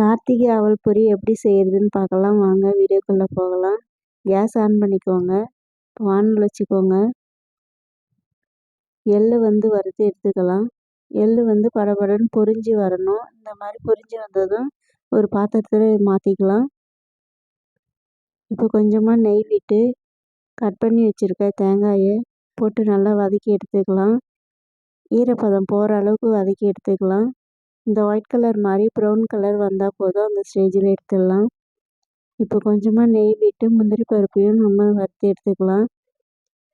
கார்த்திகை அவல் பொரி எப்படி செய்கிறதுன்னு பார்க்கலாம். வாங்க வீடியோக்குள்ளே போகலாம். கேஸ் ஆன் பண்ணிக்கோங்க. வானல் வச்சுக்கோங்க எள் வந்து வறுத்து எடுத்துக்கலாம். எள் வந்து படபடன்னு பொரிஞ்சு வரணும். இந்த மாதிரி பொரிஞ்சு வந்ததும் ஒரு பாத்திரத்தில் மாற்றிக்கலாம் இப்போ கொஞ்சமாக நெய் விட்டு கட் பண்ணி வச்சுருக்க தேங்காயை போட்டு நல்லா வதக்கி எடுத்துக்கலாம். ஈரப்பதம் போகிற அளவுக்கு வதக்கி எடுத்துக்கலாம். இந்த ஒயிட் கலர் மாதிரி ப்ரௌன் கலர் வந்தால் போதும் அந்த ஸ்டேஜில் எடுத்துடலாம் இப்போ கொஞ்சமாக நெய் விட்டு முந்திரி பருப்பையும் நம்ம வறுத்து எடுத்துக்கலாம்.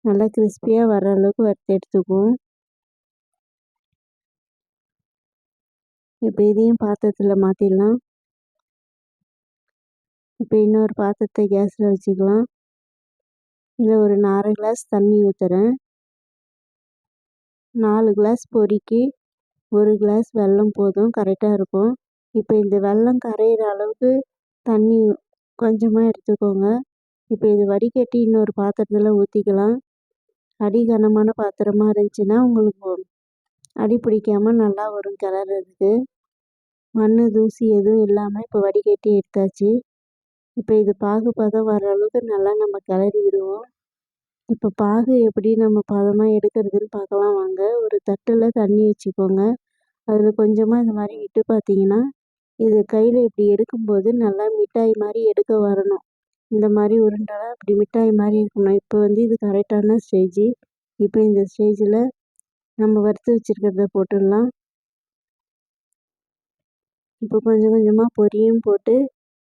நல்லா கிறிஸ்பியாக வர அளவுக்கு வறுத்து எடுத்துக்குவோம். இப்போ இதையும் பாத்திரத்தில் மாற்றிடலாம் இப்போ இன்னொரு பாத்திரத்தை கேஸில் வச்சுக்கலாம். இதில் ஒரு நாலு கிளாஸ் தண்ணி ஊற்றுறேன் நாலு கிளாஸ் பொரிக்கு ஒரு கிளாஸ் வெல்லம் போதும் கரெக்டாக இருக்கும். இப்போ இந்த வெல்லம் கரையிற அளவுக்கு தண்ணி கொஞ்சமாக எடுத்துக்கோங்க. இப்போ இது வடிகட்டி இன்னொரு பாத்திரத்தில் ஊற்றிக்கலாம் அடி கனமான பாத்திரமாக இருந்துச்சுன்னா உங்களுக்கு அடி பிடிக்காமல் நல்லா வரும் கிளறதுக்கு. மண் தூசி எதுவும் இல்லாமல் இப்போ வடிகட்டி எடுத்தாச்சு. இப்போ இது பாகு பதம் வர அளவுக்கு நல்லா நம்ம கிளறி விடுவோம். இப்போ பாகு எப்படி நம்ம பதமாக எடுக்கிறதுன்னு பார்க்கலாம் வாங்க. ஒரு தட்டில் தண்ணி வச்சுக்கோங்க. அதில் கொஞ்சமாக இந்த மாதிரி விட்டு பார்த்தீங்கன்னா இது கையில் இப்படி எடுக்கும்போது நல்லா மிட்டாய் மாதிரி எடுக்க வரணும். இந்த மாதிரி உருண்டெல்லாம் இப்படி மிட்டாய் மாதிரி இருக்கணும். இப்போ வந்து இது கரெக்டான ஸ்டேஜி இப்போ இந்த ஸ்டேஜில் நம்ம வறுத்து வச்சுருக்கிறத போட்டுடலாம். இப்போ கொஞ்சம் கொஞ்சமாக பொரியும் போட்டு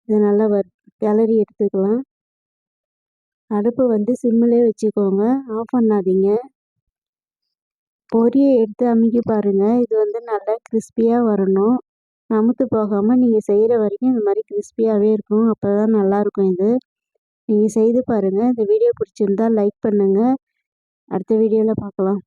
இதை நல்லா வர் கிளறி எடுத்துக்கலாம். அடுப்பு வந்து சிம்மிலே வச்சுக்கோங்க. ஆஃப் பண்ணாதீங்க. பொரியை எடுத்து அமுக்கி பாருங்கள் இது வந்து நல்லா கிறிஸ்பியாக வரணும். நமுத்து போகாமல் நீங்கள் செய்கிற வரைக்கும் இந்த மாதிரி கிறிஸ்பியாகவே இருக்கும். அப்போ தான் நல்லாயிருக்கும் இது. நீங்கள் செய்து பாருங்கள் இந்த வீடியோ பிடிச்சிருந்தா லைக் பண்ணுங்கள் அடுத்த வீடியோவில் பார்க்கலாம்.